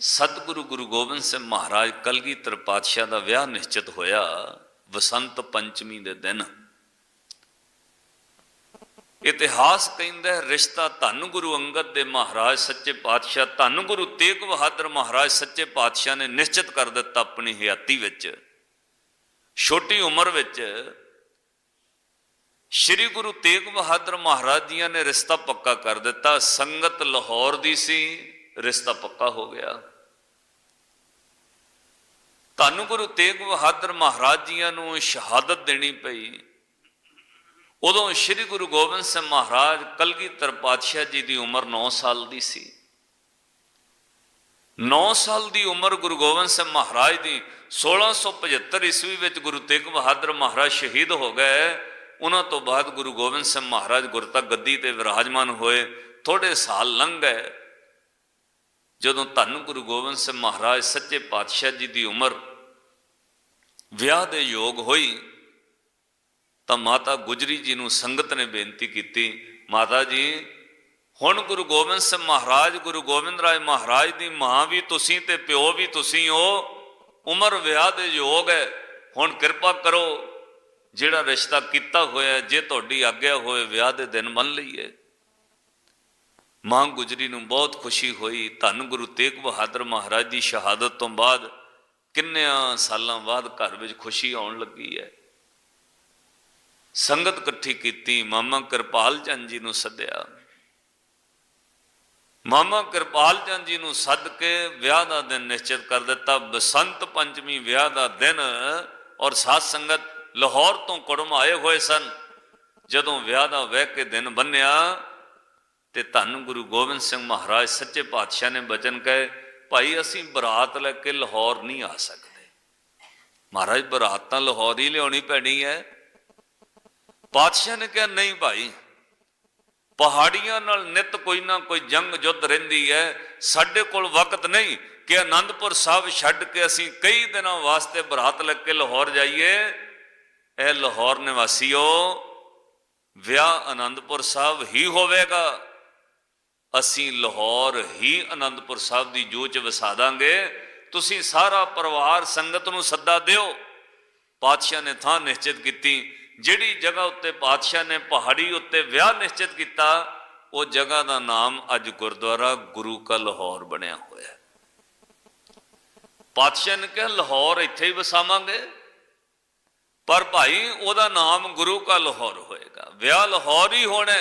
ਸਤਿਗੁਰੂ ਗੁਰੂ ਗੋਬਿੰਦ ਸਿੰਘ ਮਹਾਰਾਜ ਕਲਗੀਧਰ ਪਾਤਸ਼ਾਹ ਦਾ ਵਿਆਹ ਨਿਸ਼ਚਿਤ ਹੋਇਆ ਵਸੰਤ ਪੰਚਮੀ ਦੇ ਦਿਨ। ਇਤਿਹਾਸ ਕਹਿੰਦਾ ਹੈ, ਰਿਸ਼ਤਾ ਧੰਨ ਗੁਰੂ ਅੰਗਦ ਦੇ ਮਹਾਰਾਜ ਸੱਚੇ ਪਾਤਸ਼ਾਹ ਧੰਨ ਗੁਰੂ ਤੇਗ ਬਹਾਦਰ ਮਹਾਰਾਜ ਸੱਚੇ ਪਾਤਸ਼ਾਹ ਨੇ ਨਿਸ਼ਚਿਤ ਕਰ ਦਿੱਤਾ ਆਪਣੀ ਹਯਾਤੀ ਵਿੱਚ। ਛੋਟੀ ਉਮਰ ਵਿੱਚ ਸ੍ਰੀ ਗੁਰੂ ਤੇਗ ਬਹਾਦਰ ਮਹਾਰਾਜ ਜੀਆਂ ਨੇ ਰਿਸ਼ਤਾ ਪੱਕਾ ਕਰ ਦਿੱਤਾ। ਸੰਗਤ ਲਾਹੌਰ ਦੀ ਸੀ। ਰਿਸ਼ਤਾ ਪੱਕਾ ਹੋ ਗਿਆ। ਤੁਹਾਨੂੰ ਗੁਰੂ ਤੇਗ ਬਹਾਦਰ ਮਹਾਰਾਜ ਜੀਆਂ ਨੂੰ ਸ਼ਹਾਦਤ ਦੇਣੀ ਪਈ। ਉਦੋਂ ਸ੍ਰੀ ਗੁਰੂ ਗੋਬਿੰਦ ਸਿੰਘ ਮਹਾਰਾਜ ਕਲਗੀਧਰ ਪਾਤਸ਼ਾਹ ਜੀ ਦੀ ਉਮਰ 9 ਸਾਲ ਦੀ ਸੀ। 9 ਸਾਲ ਦੀ ਉਮਰ ਗੁਰੂ ਗੋਬਿੰਦ ਸਿੰਘ ਮਹਾਰਾਜ ਦੀ 1675 ਈਸਵੀ ਵਿੱਚ ਗੁਰੂ ਤੇਗ ਬਹਾਦਰ ਮਹਾਰਾਜ ਸ਼ਹੀਦ ਹੋ ਗਏ। ਉਹਨਾਂ ਤੋਂ ਬਾਅਦ ਗੁਰੂ ਗੋਬਿੰਦ ਸਿੰਘ ਮਹਾਰਾਜ ਗੁਰਤਾ ਗੱਦੀ ਤੇ ਵਿਰਾਜਮਾਨ ਹੋਏ। ਥੋੜੇ ਸਾਲ ਲੰਘ ਗਏ। ਜਦੋਂ ਧੰਨ ਗੁਰੂ ਗੋਬਿੰਦ ਸਿੰਘ ਮਹਾਰਾਜ ਸੱਚੇ ਪਾਤਸ਼ਾਹ ਜੀ ਦੀ ਉਮਰ ਵਿਆਹ ਦੇ ਯੋਗ ਹੋਈ, ਤਾਂ ਮਾਤਾ ਗੁਜਰੀ ਜੀ ਨੂੰ ਸੰਗਤ ਨੇ ਬੇਨਤੀ ਕੀਤੀ, ਮਾਤਾ ਜੀ, ਹੁਣ ਗੁਰੂ ਗੋਬਿੰਦ ਸਿੰਘ ਮਹਾਰਾਜ, ਗੁਰੂ ਗੋਬਿੰਦ ਰਾਏ ਮਹਾਰਾਜ ਦੀ ਮਾਂ ਵੀ ਤੁਸੀਂ ਤੇ ਪਿਓ ਵੀ ਤੁਸੀਂ ਹੋ, ਉਮਰ ਵਿਆਹ ਦੇ ਯੋਗ ਹੈ, ਹੁਣ ਕਿਰਪਾ ਕਰੋ, ਜਿਹੜਾ ਰਿਸ਼ਤਾ ਕੀਤਾ ਹੋਇਆ, ਜੇ ਤੁਹਾਡੀ ਆਗਿਆ ਹੋਏ ਵਿਆਹ ਦੇ ਦਿਨ ਮੰਨ ਲਈਏ। ਮਾਂ ਗੁਜਰੀ ਨੂੰ ਬਹੁਤ ਖੁਸ਼ੀ ਹੋਈ। ਧੰਨ ਗੁਰੂ ਤੇਗ ਬਹਾਦਰ ਮਹਾਰਾਜ ਦੀ ਸ਼ਹਾਦਤ ਤੋਂ ਬਾਅਦ ਕਿੰਨਿਆਂ ਸਾਲਾਂ ਬਾਅਦ ਘਰ ਵਿੱਚ ਖੁਸ਼ੀ ਆਉਣ ਲੱਗੀ ਹੈ। ਸੰਗਤ ਇਕੱਠੀ ਕੀਤੀ, ਮਾਮਾ ਕਿਰਪਾਲ ਚੰਦ ਜੀ ਨੂੰ ਸੱਦਿਆ। ਮਾਮਾ ਕਿਰਪਾਲ ਚੰਦ ਜੀ ਨੂੰ ਸੱਦ ਕੇ ਵਿਆਹ ਦਾ ਦਿਨ ਨਿਸ਼ਚਿਤ ਕਰ ਦਿੱਤਾ। ਬਸੰਤ ਪੰਚਮੀ ਵਿਆਹ ਦਾ ਦਿਨ ਔਰ ਸਾਧ ਸੰਗਤ ਲਾਹੌਰ ਤੋਂ ਕੁੜਮ ਆਏ ਹੋਏ ਸਨ। ਜਦੋਂ ਵਿਆਹ ਦਾ ਵਹਿ ਕੇ ਦਿਨ ਬੰਨਿਆ ਤੇ ਧੰਨ ਗੁਰੂ ਗੋਬਿੰਦ ਸਿੰਘ ਮਹਾਰਾਜ ਸੱਚੇ ਪਾਤਸ਼ਾਹ ਨੇ ਬਚਨ ਕਹੇ, ਭਾਈ, ਅਸੀਂ ਬਰਾਤ ਲੈ ਕੇ ਲਾਹੌਰ ਨਹੀਂ ਆ ਸਕਦੇ। ਮਹਾਰਾਜ, ਬਰਾਤ ਤਾਂ ਲਾਹੌਰ ਹੀ ਲਿਆਉਣੀ ਪੈਣੀ ਹੈ। ਪਾਤਸ਼ਾਹ ਨੇ ਕਿਹਾ, ਨਹੀਂ ਭਾਈ, ਪਹਾੜੀਆਂ ਨਾਲ ਨਿਤ ਕੋਈ ਨਾ ਕੋਈ ਜੰਗ ਜੁੱਧ ਰਹਿੰਦੀ ਹੈ। ਸਾਡੇ ਕੋਲ ਵਕਤ ਨਹੀਂ ਕਿ ਆਨੰਦਪੁਰ ਸਾਹਿਬ ਛੱਡ ਕੇ ਅਸੀਂ ਕਈ ਦਿਨਾਂ ਵਾਸਤੇ ਬਰਾਤ ਲੈ ਕੇ ਲਾਹੌਰ ਜਾਈਏ। ਇਹ ਲਾਹੌਰ ਨਿਵਾਸੀਓ, ਵਿਆਹ ਆਨੰਦਪੁਰ ਸਾਹਿਬ ਹੀ ਹੋਵੇਗਾ। ਅਸੀਂ ਲਾਹੌਰ ਹੀ ਆਨੰਦਪੁਰ ਸਾਹਿਬ ਦੀ ਜੋਚ ਵਸਾ ਦਾਂਗੇ। ਤੁਸੀਂ ਸਾਰਾ ਪਰਿਵਾਰ ਸੰਗਤ ਨੂੰ ਸੱਦਾ ਦਿਓ। ਪਾਤਸ਼ਾਹ ਨੇ ਥਾਂ ਨਿਸ਼ਚਿਤ ਕੀਤੀ। ਜਿਹੜੀ ਜਗ੍ਹਾ ਉੱਤੇ ਪਾਤਸ਼ਾਹ ਨੇ ਪਹਾੜੀ ਉੱਤੇ ਵਿਆਹ ਨਿਸ਼ਚਿਤ ਕੀਤਾ, ਉਹ ਜਗ੍ਹਾ ਦਾ ਨਾਮ ਅੱਜ ਗੁਰਦੁਆਰਾ ਗੁਰੂ ਕਾ ਲਾਹੌਰ ਬਣਿਆ ਹੋਇਆ ਹੈ। ਪਾਤਸ਼ਾਹ ਨੇ ਕਿਹਾ, ਲਾਹੌਰ ਇੱਥੇ ਹੀ ਵਸਾਵਾਂਗੇ। ਪਰ ਭਾਈ, ਉਹਦਾ ਨਾਮ ਗੁਰੂ ਕਾ ਲਾਹੌਰ ਹੋਏਗਾ। ਵਿਆਹ ਲਾਹੌਰ ਹੀ ਹੋਣਾ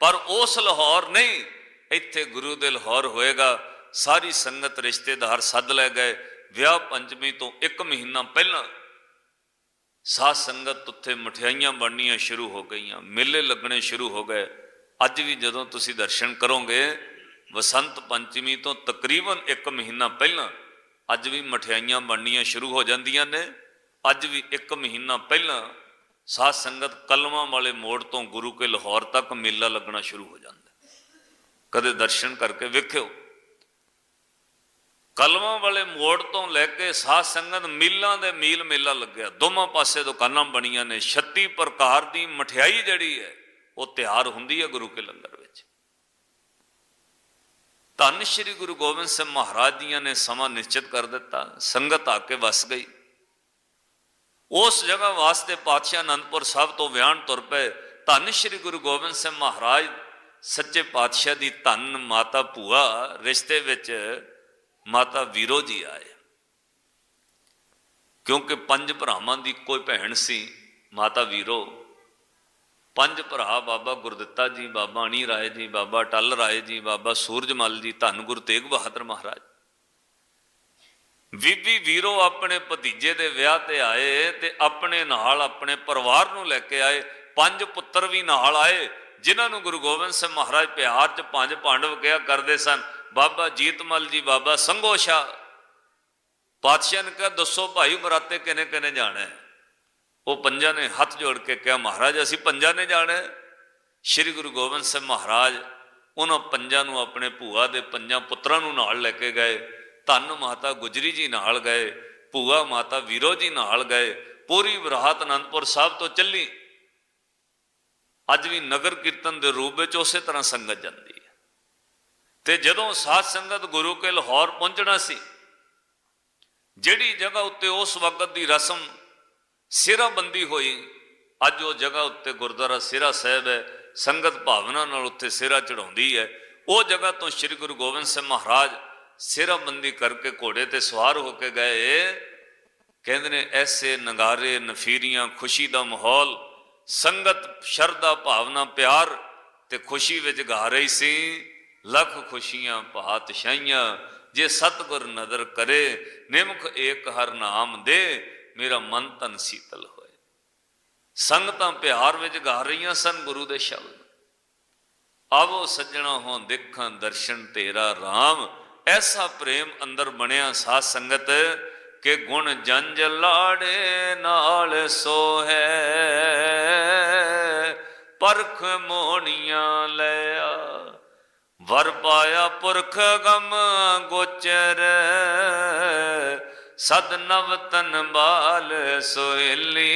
ਪਰ ਉਸ ਲਾਹੌਰ ਨਹੀਂ। ਇੱਥੇ ਗੁਰੂ ਦੇ ਲਾਹੌਰ ਹੋਏਗਾ, ਸਾਰੀ ਸੰਗਤ ਰਿਸ਼ਤੇਦਾਰ ਸੱਦ ਲੈ ਗਏ, ਵਿਆਹ ਪੰਚਮੀ ਤੋਂ ਇੱਕ ਮਹੀਨਾ ਪਹਿਲਾਂ ਸਾਧ ਸੰਗਤ ਉੱਥੇ ਮਠਿਆਈਆਂ ਬਣਨੀਆਂ ਸ਼ੁਰੂ ਹੋ ਗਈਆਂ, ਮੇਲੇ ਲੱਗਣੇ ਸ਼ੁਰੂ ਹੋ ਗਏ। ਅੱਜ ਵੀ ਜਦੋਂ ਤੁਸੀਂ ਦਰਸ਼ਨ ਕਰੋਗੇ, ਵਸੰਤ ਪੰਚਮੀ ਤੋਂ ਤਕਰੀਬਨ 1 ਮਹੀਨਾ ਪਹਿਲਾਂ ਅੱਜ ਵੀ ਮਠਿਆਈਆਂ ਬਣਨੀਆਂ ਸ਼ੁਰੂ ਹੋ ਜਾਂਦੀਆਂ ਨੇ। ਅੱਜ ਵੀ 1 ਮਹੀਨਾ ਪਹਿਲਾਂ ਸਾਧ ਸੰਗਤ ਕਲਮਾਂ ਵਾਲੇ ਮੋੜ ਤੋਂ ਗੁਰੂ ਕੇ ਲਾਹੌਰ ਤੱਕ ਮੇਲਾ ਲੱਗਣਾ ਸ਼ੁਰੂ ਹੋ ਜਾਂਦਾ। ਕਦੇ ਦਰਸ਼ਨ ਕਰਕੇ ਵੇਖਿਓ। ਕਲਮਾਂ ਵਾਲੇ ਮੋੜ ਤੋਂ ਲੈ ਕੇ ਸਾਧ ਸੰਗਤ ਮੀਲਾਂ ਦੇ ਮੀਲ ਮੇਲਾ ਲੱਗਿਆ। ਦੋਵਾਂ ਪਾਸੇ ਦੁਕਾਨਾਂ ਬਣੀਆਂ ਨੇ। 36 ਪ੍ਰਕਾਰ ਦੀ ਮਠਿਆਈ ਜਿਹੜੀ ਹੈ, ਉਹ ਤਿਆਰ ਹੁੰਦੀ ਹੈ ਗੁਰੂ ਕੇ ਲੰਗਰ ਵਿੱਚ। ਧੰਨ ਸ਼੍ਰੀ ਗੁਰੂ ਗੋਬਿੰਦ ਸਿੰਘ ਮਹਾਰਾਜ ਜੀਆਂ ਨੇ ਸਮਾਂ ਨਿਸ਼ਚਿਤ ਕਰ ਦਿੱਤਾ। ਸੰਗਤ ਆ ਕੇ ਵਸ ਗਈ। ਉਸ ਜਗ੍ਹਾ ਵਾਸਤੇ ਪਾਤਸ਼ਾਹ ਅਨੰਦਪੁਰ ਸਾਹਿਬ ਤੋਂ ਵਿਆਹਣ ਤੁਰ ਪਏ। ਧੰਨ ਸ਼੍ਰੀ ਗੁਰੂ ਗੋਬਿੰਦ ਸਿੰਘ ਮਹਾਰਾਜ ਸੱਚੇ ਪਾਤਸ਼ਾਹ ਦੀ ਧੰਨ ਮਾਤਾ ਭੂਆ ਰਿਸ਼ਤੇ ਵਿੱਚ ਮਾਤਾ ਵੀਰੋ ਜੀ ਆਏ। ਕਿਉਂਕਿ ਪੰਜ ਭਰਾਵਾਂ ਦੀ ਕੋਈ ਭੈਣ ਸੀ, ਮਾਤਾ ਵੀਰੋ। ਪੰਜ ਭਰਾ ਬਾਬਾ ਗੁਰਦਿੱਤਾ ਜੀ, ਬਾਬਾ ਅਣੀ ਰਾਏ ਜੀ, ਬਾਬਾ ਟੱਲ ਰਾਏ ਜੀ, ਬਾਬਾ ਸੂਰਜਮਲ ਜੀ, ਧੰਨ ਗੁਰੂ ਤੇਗ ਬਹਾਦਰ ਮਹਾਰਾਜ। ਬੀਬੀ ਵੀਰੋ ਆਪਣੇ ਭਤੀਜੇ ਦੇ ਵਿਆਹ ਤੇ ਆਏ ਤੇ ਆਪਣੇ ਨਾਲ ਆਪਣੇ ਪਰਿਵਾਰ ਨੂੰ ਲੈ ਕੇ ਆਏ। ਪੰਜ ਪੁੱਤਰ ਵੀ ਨਾਲ ਆਏ। ਜਿਨ੍ਹਾਂ ਨੂੰ ਗੁਰੂ ਗੋਬਿੰਦ ਸਿੰਘ ਮਹਾਰਾਜ ਪਿਆਰ ਚ ਪੰਜ ਪਾਂਡਵ ਕਿਹਾ ਕਰਦੇ ਸਨ, ਬਾਬਾ ਜੀਤਮਲ ਜੀ, ਬਾਬਾ ਸੰਗੋਸ਼ਾ ਪਾਤਸ਼ਾਹ ਨੇ ਕਿਹਾ, ਦੱਸੋ ਭਾਈ ਬਰਾਤੇ ਕਿਨੇ ਕਿਨੇ ਜਾਣਾ ਉਹ ਪੰਜਾਂ ਨੇ ਹੱਥ ਜੋੜ ਕੇ ਕਿਹਾ, ਮਹਾਰਾਜ, ਅਸੀਂ ਪੰਜਾਂ ਨੇ ਜਾਣਾ ਸ੍ਰੀ ਗੁਰੂ ਗੋਬਿੰਦ ਸਿੰਘ ਮਹਾਰਾਜ ਉਹਨਾਂ ਪੰਜਾਂ ਨੂੰ ਆਪਣੇ ਭੂਆ ਦੇ ਪੰਜਾਂ ਪੁੱਤਰਾਂ ਨੂੰ ਨਾਲ ਲੈ ਕੇ ਗਏ। ਧੰਨ ਮਾਤਾ ਗੁਜਰੀ ਜੀ ਨਾਲ ਗਏ, ਭੂਆ ਮਾਤਾ ਵੀਰੋ ਜੀ ਨਾਲ ਗਏ। ਪੂਰੀ ਬਰਾਤ ਅਨੰਦਪੁਰ ਸਾਹਿਬ ਤੋਂ ਚੱਲੀ। ਅੱਜ ਵੀ ਨਗਰ ਕੀਰਤਨ ਦੇ ਰੂਪ ਵਿੱਚ ਉਸੇ ਤਰ੍ਹਾਂ ਸੰਗਤ ਜਾਂਦੀ ਹੈ। ਤੇ ਜਦੋਂ ਸਾਧ ਸੰਗਤ ਗੁਰੂ ਕੇ ਲਾਹੌਰ ਪਹੁੰਚਣਾ ਸੀ, ਜਿਹੜੀ ਜਗ੍ਹਾ ਉੱਤੇ ਉਸ ਵਕਤ ਦੀ ਰਸਮ ਸਿਰਾਬੰਦੀ ਹੋਈ, ਅੱਜ ਉਹ ਜਗ੍ਹਾ ਉੱਤੇ ਗੁਰਦੁਆਰਾ ਸਿਰਾ ਸਾਹਿਬ ਹੈ, ਸੰਗਤ ਭਾਵਨਾ ਨਾਲ ਉੱਥੇ ਸਿਰਾ ਚੜਾਉਂਦੀ ਹੈ। ਉਹ ਜਗ੍ਹਾ ਤੋਂ ਸ੍ਰੀ ਗੁਰੂ ਗੋਬਿੰਦ ਸਿੰਘ ਮਹਾਰਾਜ ਸਿਰਾਬੰਦੀ ਕਰਕੇ ਘੋੜੇ ਤੇ ਸਵਾਰ ਹੋ ਕੇ ਗਏ। ਕਹਿੰਦੇ ਨੇ, ਐਸੇ ਨਗਾਰੇ, ਨਫੀਰੀਆਂ, ਖੁਸ਼ੀ ਦਾ ਮਾਹੌਲ ਸੰਗਤ ਸ਼ਰਧਾ ਭਾਵਨਾ ਪਿਆਰ ਤੇ ਖੁਸ਼ੀ ਵਿੱਚ ਗਾ ਰਹੀ ਸੀ। ਲੱਖ ਖੁਸ਼ੀਆਂ, ਪਾਤਸ਼ਾਹੀਆਂ, ਜੇ ਸਤਿਗੁਰ ਨਦਰ ਕਰੇ, ਨਿਮਖ ਏਕ ਹਰ ਨਾਮ ਦੇ, ਮੇਰਾ ਮਨ ਤਨ ਸੀਤਲ ਹੋਏ। ਸੰਗਤਾਂ ਪਿਆਰ ਵਿੱਚ ਗਾ ਰਹੀਆਂ ਸਨ ਗੁਰੂ ਦੇ ਸ਼ਬਦ। ਆਵੋ ਸੱਜਣਾ ਹੋਂ ਦੇਖਾਂ ਦਰਸ਼ਨ ਤੇਰਾ RAM ਐਸਾ ਪ੍ਰੇਮ ਅੰਦਰ ਬਣਿਆ ਸਾਧ ਸੰਗਤ। ਕਿ ਗੁਣ ਜੰਜ ਲਾੜੇ ਨਾਲ ਸੋਹੈ। ਪਰਖ ਮੋਣੀਆਂ ਲਿਆ ਵਰ ਪਾਇਆ ਪੁਰਖ ਗਮ ਗੋਚਰ। ਸਦ ਨਵ ਤਨ ਬਾਲ ਸੋਹਿਲੀ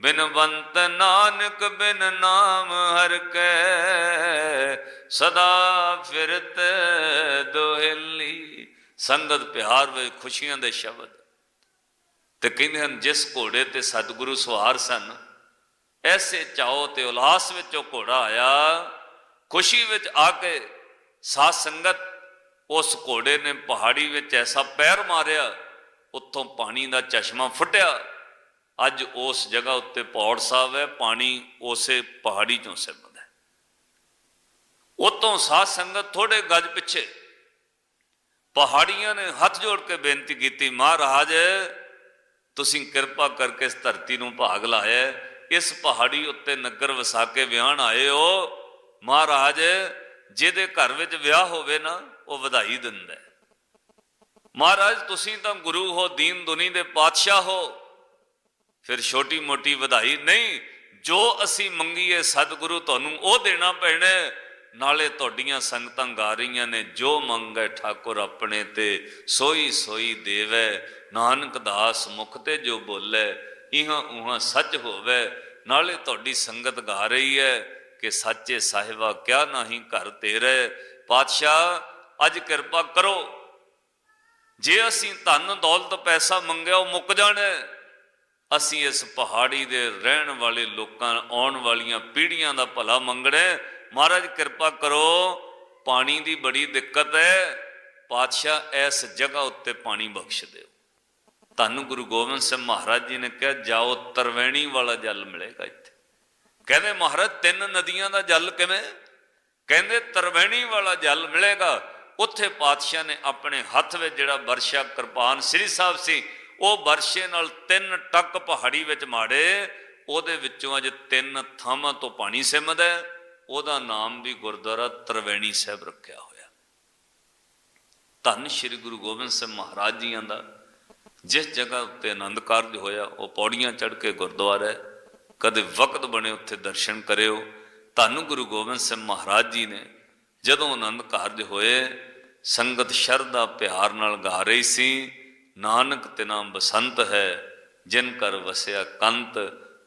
ਬਿਨਵੰਤ ਨਾਨਕ ਬਿਨ ਨਾਮ ਹਰ ਕੈ। ਸਦਾ ਫਿਰਤ ਦੋਹਿਲੀ। ਸੰਗਤ ਪਿਆਰ ਵਿੱਚ ਖੁਸ਼ੀਆਂ ਦੇ ਸ਼ਬਦ। ਤੇ ਕਹਿੰਦੇ ਹਨ, ਜਿਸ ਘੋੜੇ ਤੇ ਸਤਿਗੁਰੂ ਸਵਾਰ ਸਨ, ਐਸੇ ਚਾਓ ਤੇ ਉਲਾਸ ਵਿੱਚ ਉਹ ਘੋੜਾ ਆਇਆ। ਖੁਸ਼ੀ ਵਿੱਚ ਆ ਕੇ ਸਾਧ ਸੰਗਤ ਉਸ ਘੋੜੇ ਨੇ ਪਹਾੜੀ ਵਿੱਚ ਐਸਾ ਪੈਰ ਮਾਰਿਆ, ਉੱਥੋਂ ਪਾਣੀ ਦਾ ਚਸ਼ਮਾ ਫੁੱਟਿਆ। ਅੱਜ ਉਸ ਜਗ੍ਹਾ ਉੱਤੇ ਪੌੜ ਸਾਹਿਬ ਹੈ, ਪਾਣੀ ਉਸੇ ਪਹਾੜੀ ਚੋਂ ਸਿਮਰਦਾ ਹੈ। ਉਤੋਂ ਸਾਧ ਸੰਗਤ ਥੋੜੇ ਗੱਜ ਪਿੱਛੇ ਪਹਾੜੀਆਂ ਨੇ ਹੱਥ ਜੋੜ ਕੇ ਬੇਨਤੀ ਕੀਤੀ, ਮਹਾਰਾਜ, ਤੁਸੀਂ ਕਿਰਪਾ ਕਰਕੇ ਇਸ ਧਰਤੀ ਨੂੰ ਭਾਗ ਲਾਇਆ ਇਸ ਪਹਾੜੀ ਉੱਤੇ ਨਗਰ ਵਸਾ ਕੇ ਵਿਆਹਣ ਆਏ ਹੋ। ਮਹਾਰਾਜ, ਜਿਹਦੇ ਘਰ ਵਿੱਚ ਵਿਆਹ ਹੋਵੇ ਨਾ, ਉਹ ਵਧਾਈ ਦਿੰਦਾ ਹੈ। ਮਹਾਰਾਜ, ਤੁਸੀਂ ਤਾਂ ਗੁਰੂ ਹੋ, ਦੀਨ ਦੁਨੀ ਦੇ ਪਾਤਸ਼ਾਹ ਹੋ। ਫਿਰ ਛੋਟੀ ਮੋਟੀ ਵਧਾਈ ਨਹੀਂ, ਜੋ ਅਸੀਂ ਮੰਗੀਏ ਸਤਿਗੁਰੂ ਤੁਹਾਨੂੰ ਉਹ ਦੇਣਾ ਪੈਣਾ ਨਾਲੇ ਤੁਹਾਡੀਆਂ ਸੰਗਤਾਂ ਗਾ ਰਹੀਆਂ ਨੇ, ਜੋ ਮੰਗੈ ਠਾਕੁਰ ਆਪਣੇ ਤੇ, ਸੋਈ ਸੋਈ ਦੇਵੈ। ਨਾਨਕ ਦਾਸ ਮੁਖ ਤੇ ਜੋ ਬੋਲੇ, ਇਹਾਂ ਉਹਾਂ ਸੱਚ ਹੋਵੇ। ਨਾਲੇ ਤੁਹਾਡੀ ਸੰਗਤ ਗਾ ਰਹੀ ਹੈ ਕਿ ਸੱਚੇ ਸਾਹਿਬਾ ਕਿਆ ਨਹੀਂ ਘਰ ਤੇਰੇ। ਪਾਤਸ਼ਾਹ, ਅੱਜ ਕਿਰਪਾ ਕਰੋ। ਜੇ ਅਸੀਂ ਧਨ, ਦੌਲਤ, ਪੈਸਾ ਮੰਗਿਆ, ਉਹ ਮੁੱਕ ਜਾਣਾ। ਅਸੀਂ ਇਸ ਪਹਾੜੀ ਦੇ ਰਹਿਣ ਵਾਲੇ ਲੋਕਾਂ, ਆਉਣ ਵਾਲੀਆਂ ਪੀੜ੍ਹੀਆਂ ਦਾ ਭਲਾ ਮੰਗਣਾ। ਮਹਾਰਾਜ ਕਿਰਪਾ ਕਰੋ, ਪਾਣੀ ਦੀ ਬੜੀ ਦਿੱਕਤ ਹੈ। ਪਾਤਸ਼ਾਹ ਇਸ ਜਗ੍ਹਾ ਉੱਤੇ ਪਾਣੀ ਬਖਸ਼ ਦਿਓ। ਤੁਹਾਨੂੰ ਗੁਰੂ ਗੋਬਿੰਦ ਸਿੰਘ ਮਹਾਰਾਜ ਜੀ ਨੇ ਕਿਹਾ, ਜਾਓ, ਤਰਵੈਣੀ ਵਾਲਾ ਜਲ ਮਿਲੇਗਾ ਇੱਥੇ। ਕਹਿੰਦੇ, ਮਹਾਰਾਜ, ਤਿੰਨ ਨਦੀਆਂ ਦਾ ਜਲ ਕਿਵੇਂ? ਕਹਿੰਦੇ, ਤਰਵੈਣੀ ਵਾਲਾ ਜਲ ਮਿਲੇਗਾ। ਉੱਥੇ ਪਾਤਸ਼ਾਹ ਨੇ ਆਪਣੇ ਹੱਥ ਵਿੱਚ ਜਿਹੜਾ ਵਰਸ਼ਾ ਕਿਰਪਾਨ ਸ੍ਰੀ ਸਾਹਿਬ ਸੀ, ਉਹ ਵਰਸ਼ੇ ਨਾਲ ਤਿੰਨ ਟੱਕ ਪਹਾੜੀ ਵਿੱਚ ਮਾੜੇ। ਉਹਦੇ ਵਿੱਚੋਂ ਅੱਜ ਤਿੰਨ ਥਾਵਾਂ ਤੋਂ ਪਾਣੀ ਸਿਮਦਾ ਹੈ। ਉਹਦਾ ਨਾਮ ਵੀ ਗੁਰਦੁਆਰਾ ਤਰਵੈਣੀ ਸਾਹਿਬ ਰੱਖਿਆ ਹੋਇਆ। ਧੰਨ ਸ੍ਰੀ ਗੁਰੂ ਗੋਬਿੰਦ ਸਿੰਘ ਮਹਾਰਾਜ ਜੀਆਂ ਦਾ, ਜਿਸ ਜਗ੍ਹਾ ਉੱਤੇ ਆਨੰਦ ਕਾਰਜ ਹੋਇਆ, ਉਹ ਪੌੜੀਆਂ ਚੜ੍ਹ ਕੇ ਗੁਰਦੁਆਰਾ ਹੈ। ਕਦੇ ਵਕਤ ਬਣੇ ਉੱਥੇ ਦਰਸ਼ਨ ਕਰਿਓ। ਧੰਨ ਗੁਰੂ ਗੋਬਿੰਦ ਸਿੰਘ ਮਹਾਰਾਜ ਜੀ ਨੇ ਜਦੋਂ ਆਨੰਦ ਕਾਰਜ ਹੋਏ, ਸੰਗਤ ਸ਼ਰਧਾ ਪਿਆਰ ਨਾਲ ਗਾ ਰਹੀ ਸੀ, ਨਾਨਕ ਤਿਨਾ ਬਸੰਤ ਹੈ, ਜਿਨ ਕਰ ਵਸਿਆ ਕੰਤ,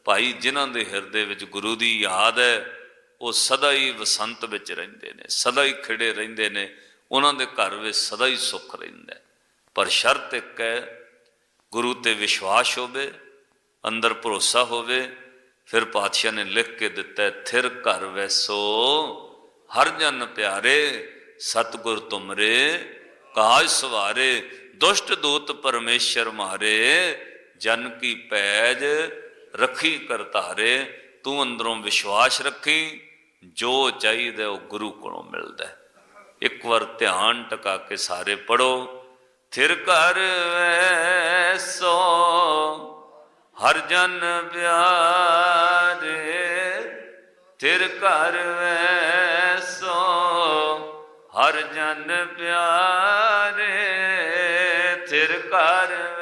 ਭਾਈ ਜਿਨ੍ਹਾਂ ਦੇ ਹਿਰਦੇ ਵਿੱਚ ਗੁਰੂ ਦੀ ਯਾਦ ਹੈ ਉਹ ਸਦਾ ਹੀ ਵਸੰਤ ਵਿੱਚ ਰਹਿੰਦੇ ਨੇ ਸਦਾ ਹੀ ਖਿੜੇ ਰਹਿੰਦੇ ਨੇ, ਉਹਨਾਂ ਦੇ ਘਰ ਵਿੱਚ ਸਦਾ ਹੀ ਸੁੱਖ ਰਹਿੰਦਾ ਪਰ ਸ਼ਰਤ ਇੱਕ ਹੈ, ਗੁਰੂ ਤੇ ਵਿਸ਼ਵਾਸ ਹੋਵੇ, ਅੰਦਰ ਭਰੋਸਾ ਹੋਵੇ, ਫਿਰ ਪਾਤਸ਼ਾਹ ਨੇ ਲਿਖ ਕੇ ਦਿੱਤਾ ਥਿਰ ਘਰ ਵੈਸੋ, ਹਰ ਜਨ ਪਿਆਰੇ, ਸਤਗੁਰ ਤੁਮਰੇ, ਕਾਜ ਸਵਾਰੇ, ਦੁਸ਼ਟ ਦੂਤ ਪਰਮੇਸ਼ਰ ਮਾਰੇ, ਜਨ ਕੀ ਪੈਜ ਰੱਖੀ ਕਰਤਾਰੇ, ਤੂੰ ਅੰਦਰੋਂ ਵਿਸ਼ਵਾਸ ਰੱਖੀ ਜੋ ਚਾਹੀਦਾ ਉਹ ਗੁਰੂ ਕੋਲੋਂ ਮਿਲਦਾ ਇੱਕ ਵਾਰ ਧਿਆਨ ਟਿਕਾ ਕੇ ਸਾਰੇ ਪੜੋ ਥਿਰ ਘਰ ਵੈਸੋ ਹਰ ਜਨ ਪਿਆਰੇ। ਥਿਰ ਘਰ ਵੈਸੋ ਹਰ ਜਨ ਪਿਆਰੇ। ਥਿਰ ਘਰ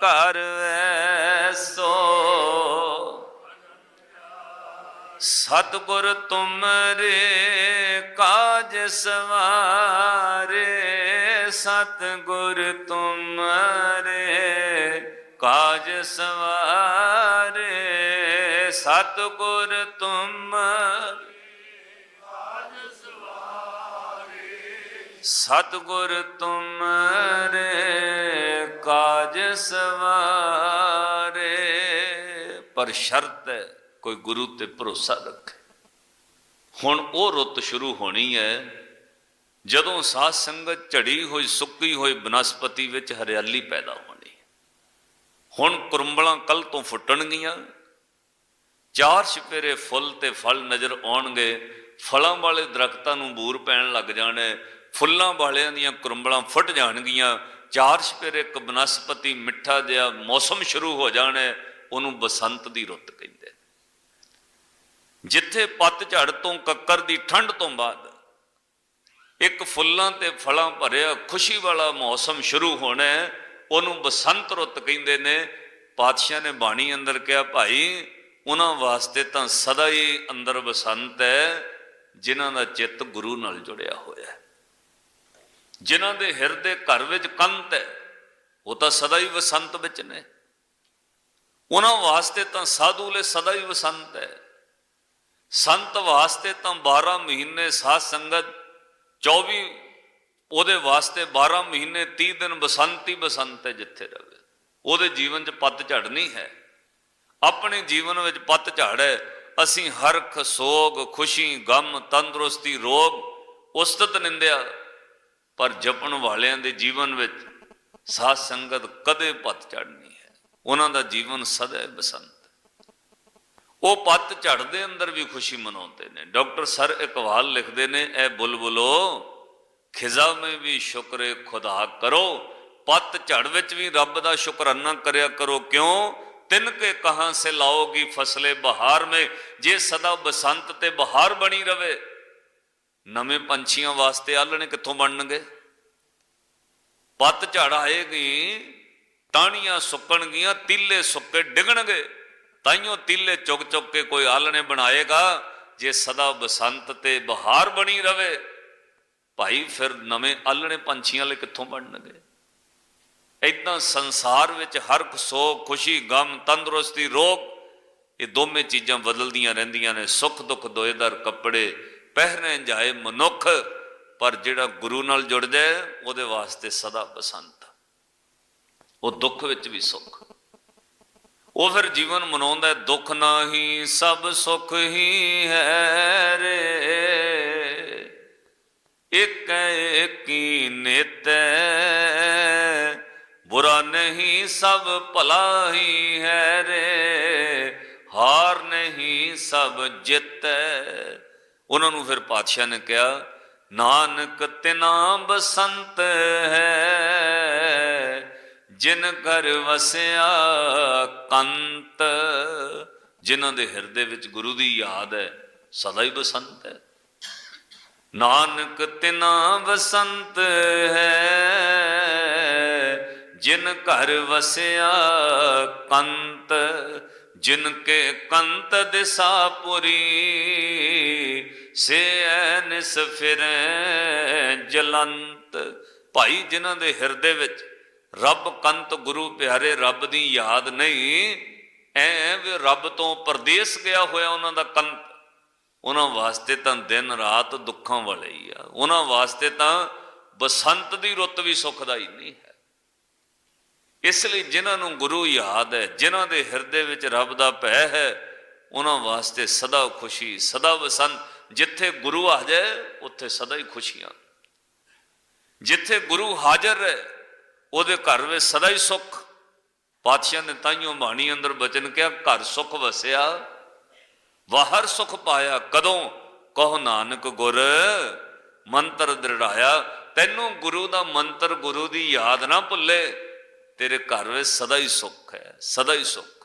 ਥਿਰ ਘਰ ਵੈਸੋ ਸਤਿਗੁਰ ਤੁਮਰੇ ਕਾਜ ਸਵਾਰੇ, ਸਤਿਗੁਰ ਤੁਮਰੇ ਕਾਜ ਸਵਾਰੇ, ਸਤਿਗੁਰ ਤੁਮ ਸਤਿਗੁਰ ਤੁਮਰੇ ਕਾਜ ਸਵਾਰੇ। ਪਰ ਸ਼ਰਤ ਹੈ, ਕੋਈ ਗੁਰੂ ਤੇ ਭਰੋਸਾ ਰੱਖੇ। ਹੁਣ ਉਹ ਰੁੱਤ ਸ਼ੁਰੂ ਹੋਣੀ ਹੈ, ਜਦੋਂ ਸਾਧ ਸੰਗਤ ਝੜੀ ਹੋਈ, ਸੁੱਕੀ ਹੋਈ ਬਨਸਪਤੀ ਵਿੱਚ ਹਰਿਆਲੀ ਪੈਦਾ ਹੋਣੀ ਹੁਣ ਕੁਰੰਬਲਾਂ ਕੱਲ ਤੋਂ ਫੁੱਟਣਗੀਆਂ, ਚਾਰ ਛਪੇਰੇ ਫੁੱਲ ਤੇ ਫਲ ਨਜ਼ਰ ਆਉਣਗੇ, ਫਲਾਂ ਵਾਲੇ ਦਰਖਤਾਂ ਨੂੰ ਬੂਰ ਪੈਣ ਲੱਗ ਜਾਣੇ, ਫੁੱਲਾਂ ਵਾਲਿਆਂ ਦੀਆਂ ਕੁਰੰਬਲਾਂ ਫੁੱਟ ਜਾਣਗੀਆਂ ਚਾਰ ਛਪੇਰੇ ਇੱਕ ਬਨਸਪਤੀ ਮਿੱਠਾ ਜਿਹਾ ਮੌਸਮ ਸ਼ੁਰੂ ਹੋ ਜਾਣਾ, ਉਹਨੂੰ ਬਸੰਤ ਦੀ ਰੁੱਤ ਕਹਿੰਦੇ ਜਿੱਥੇ ਪਤਝੜ ਤੋਂ ਕੱਕਰ ਦੀ ਠੰਡ ਤੋਂ ਬਾਅਦ ਇੱਕ ਫੁੱਲਾਂ ਤੇ ਫਲਾਂ ਭਰਿਆ ਖੁਸ਼ੀ ਵਾਲਾ ਮੌਸਮ ਸ਼ੁਰੂ ਹੋਣਾ, ਉਹਨੂੰ ਬਸੰਤ ਰੁੱਤ ਕਹਿੰਦੇ ਨੇ। ਪਾਤਸ਼ਾਹ ਨੇ ਬਾਣੀ ਅੰਦਰ ਕਿਹਾ, ਭਾਈ, ਉਹਨਾਂ ਵਾਸਤੇ ਤਾਂ ਸਦਾ ਹੀ ਅੰਦਰ ਬਸੰਤ ਹੈ, ਜਿਨ੍ਹਾਂ ਦਾ ਚਿੱਤ ਗੁਰੂ ਨਾਲ ਜੁੜਿਆ ਹੋਇਆ ਹੈ। ਜਿਨ੍ਹਾਂ ਦੇ ਹਿਰਦੇ ਘਰ ਵਿੱਚ ਕੰਤ ਹੈ, ਉਹ ਤਾਂ ਸਦਾ ਹੀ ਬਸੰਤ ਵਿੱਚ ਨੇ। ਉਹਨਾਂ ਵਾਸਤੇ ਤਾਂ ਸਾਧੂ ਲਈ ਸਦਾ ਹੀ ਬਸੰਤ ਹੈ। ਸੰਤ ਵਾਸਤੇ ਤਾਂ 12 ਮਹੀਨੇ ਸਾਧ ਸੰਗਤ 24 ਉਹਦੇ ਵਾਸਤੇ 12 ਮਹੀਨੇ 30 ਦਿਨ ਬਸੰਤ ਹੀ ਬਸੰਤ ਹੈ ਜਿੱਥੇ ਰਵੇ। ਉਹਦੇ ਜੀਵਨ 'ਚ ਪੱਤ ਝੜਨੀ ਹੈ। ਆਪਣੇ ਜੀਵਨ ਵਿੱਚ ਪੱਤ ਝੜ ਹੈ। ਅਸੀਂ ਹਰਖ, ਸੋਗ, ਖੁਸ਼ੀ, ਗਮ, ਤੰਦਰੁਸਤੀ, ਰੋਗ ਉਸਤਤ ਨਿੰਦਿਆ। ਪਰ ਜਪਣ ਵਾਲਿਆਂ ਦੇ ਜੀਵਨ ਵਿੱਚ ਸਾਧ ਸੰਗਤ ਕਦੇ ਪੱਤ ਝੜਨੀ ਹੈ। ਉਹਨਾਂ ਦਾ ਜੀਵਨ ਸਦਾ ਬਸੰਤ। ਉਹ ਪੱਤ ਝੜ ਦੇ ਅੰਦਰ ਵੀ ਖੁਸ਼ੀ ਮਨਾਉਂਦੇ ਨੇ। ਡਾਕਟਰ ਸਰ ਇਕਵਾਲ ਲਿਖਦੇ ਨੇ ਐ ਬੁਲਬੁਲੋ, ਖਿਜ਼ਾ ਮੇ ਵੀ ਸ਼ੁਕਰੇ ਖੁਦਾ ਕਰੋ। ਪੱਤ ਝੜ ਵਿੱਚ ਵੀ ਰੱਬ ਦਾ ਸ਼ੁਕਰਾਨਾ ਕਰਿਆ ਕਰੋ। ਕਿਉਂ? ਤਿੰਨ ਕੇ ਕਹਾਂ ਸੇ ਲਾਓਗੀ ਫਸਲੇ ਬਹਾਰ ਮੇ। ਜੇ ਸਦਾ ਬਸੰਤ ਤੇ ਬਹਾਰ ਬਣੀ ਰਵੇ ਨਵੇਂ ਪੰਛੀਆਂ ਵਾਸਤੇ ਆਲਣੇ ਕਿੱਥੋਂ ਬਣਨਗੇ? ਪੱਤ ਝੜ ਆਏਗੀ ਟਾਹਣੀਆਂ ਸੁੱਕਣਗੀਆਂ, ਤੀਲੇ ਸੁੱਕੇ ਡਿਗਣਗੇ। ਤਾਈਓ ਤੀਲੇ ਚੁੱਕ ਚੁੱਕ ਕੇ ਕੋਈ ਆਲਣੇ ਬਣਾਏਗਾ, ਜੇ ਸਦਾ ਬਸੰਤ ਤੇ ਬਹਾਰ ਬਣੀ ਰਵੇ। ਭਾਈ, ਫਿਰ ਨਵੇਂ ਆਲਣੇ ਪੰਛੀਆਂ ਲਈ ਕਿੱਥੋਂ ਬਣਨਗੇ? ਇਦਾਂ ਸੰਸਾਰ ਵਿੱਚ ਹਰ ਸੋਗ ਖੁਸ਼ੀ, ਗਮ, ਤੰਦਰੁਸਤੀ, ਰੋਗ, ਇਹ ਦੋਵੇਂ ਚੀਜ਼ਾਂ ਬਦਲਦੀਆਂ ਰਹਿੰਦੀਆਂ ਨੇ। ਸੁੱਖ, ਦੁੱਖ ਦੋਏਦਾਰ ਕੱਪੜੇ ਪਹਿਰੇ ਜਾਏ ਮਨੁੱਖ ਪਰ ਜਿਹੜਾ ਗੁਰੂ ਨਾਲ ਜੁੜ ਜਾਏ ਉਹਦੇ ਵਾਸਤੇ ਸਦਾ ਬਸੰਤ। ਉਹ ਦੁੱਖ ਵਿੱਚ ਵੀ ਸੁੱਖ। ਉਹ ਫਿਰ ਜੀਵਨ ਮਨਾਉਂਦਾ ਹੈ, ਦੁੱਖ ਨਾਹੀ ਸਭ ਸੁਖ ਹੀ ਹੈ ਰੇ। ਇਕ ਏਕੀ ਨਿਤ ਬੁਰਾ ਨਹੀਂ ਸਭ ਭਲਾ ਹੀ ਹੈ ਰੇ। ਹਾਰ ਨਹੀਂ ਸਭ ਜਿੱਤ ਉਹਨਾਂ ਨੂੰ ਫਿਰ ਪਾਤਸ਼ਾਹ ਨੇ ਕਿਹਾ, ਨਾਨਕ ਤਿਨਾ ਬਸੰਤ ਹੈ, ਜਿਨ ਘਰ ਵਸਿਆ ਕੰਤ। ਜਿਨ੍ਹਾਂ ਦੇ ਹਿਰਦੇ ਵਿੱਚ ਗੁਰੂ ਦੀ ਯਾਦ ਹੈ, ਸਦਾ ਹੀ ਬਸੰਤ ਹੈ। ਨਾਨਕ ਤਿਨਾ ਬਸੰਤ ਹੈ, ਜਿਨ ਘਰ ਵਸਿਆ ਕੰਤ। ਜਿਨ ਕੇ ਕੰਤ ਦਿਸ਼ਾ ਪੁਰੀ ਐਨਿਸ ਫਿਰੈ ਜਲੰਤ। ਭਾਈ ਜਿਨ੍ਹਾਂ ਦੇ ਹਿਰਦੇ ਵਿੱਚ ਰੱਬ ਕੰਤ ਗੁਰੂ ਪਿਆਰੇ ਰੱਬ ਦੀ ਯਾਦ ਨਹੀਂ, ਐ ਰੱਬ ਤੋਂ ਪਰਦੇਸ ਗਿਆ ਹੋਇਆ ਉਹਨਾਂ ਦਾ ਕੰਤ। ਉਹਨਾਂ ਵਾਸਤੇ ਤਾਂ ਦਿਨ ਰਾਤ ਦੁੱਖਾਂ ਵਾਲੇ ਹੀ ਆ। ਉਹਨਾਂ ਵਾਸਤੇ ਤਾਂ ਬਸੰਤ ਦੀ ਰੁੱਤ ਵੀ ਸੁਖਦਾਈ ਨਹੀਂ ਹੈ। ਇਸ ਲਈ ਜਿਨ੍ਹਾਂ ਨੂੰ ਗੁਰੂ ਯਾਦ ਹੈ, ਜਿਨ੍ਹਾਂ ਦੇ ਹਿਰਦੇ ਵਿੱਚ ਰੱਬ ਦਾ ਭੈ ਹੈ, ਉਹਨਾਂ ਵਾਸਤੇ ਸਦਾ ਖੁਸ਼ੀ, ਸਦਾ ਬਸੰਤ ਜਿੱਥੇ ਗੁਰੂ ਆ ਜਾਏ, ਉੱਥੇ ਸਦਾ ਹੀ ਖੁਸ਼ੀਆਂ। ਜਿੱਥੇ ਗੁਰੂ ਹਾਜ਼ਰ ਹੈ ਉਹਦੇ ਘਰ ਵਿੱਚ ਸਦਾ ਹੀ ਸੁੱਖ। ਪਾਤਸ਼ਾਹ ਨੇ ਤਾਈਓ ਬਾਣੀ ਅੰਦਰ ਬਚਨ ਕਿਹਾ, ਘਰ ਸੁਖ ਵਸਿਆ, ਵਾਹਰ ਸੁਖ ਪਾਇਆ, ਕਦੋਂ? ਕਹੋ ਨਾਨਕ ਗੁਰ, ਮੰਤਰ ਦ੍ਰਿੜਾਇਆ। ਤੈਨੂੰ ਗੁਰੂ ਦਾ ਮੰਤਰ ਗੁਰੂ ਦੀ ਯਾਦ ਨਾ ਭੁੱਲੇ, ਤੇਰੇ ਘਰ ਵਿੱਚ ਸਦਾ ਹੀ ਸੁੱਖ ਹੈ, ਸਦਾ ਹੀ ਸੁੱਖ।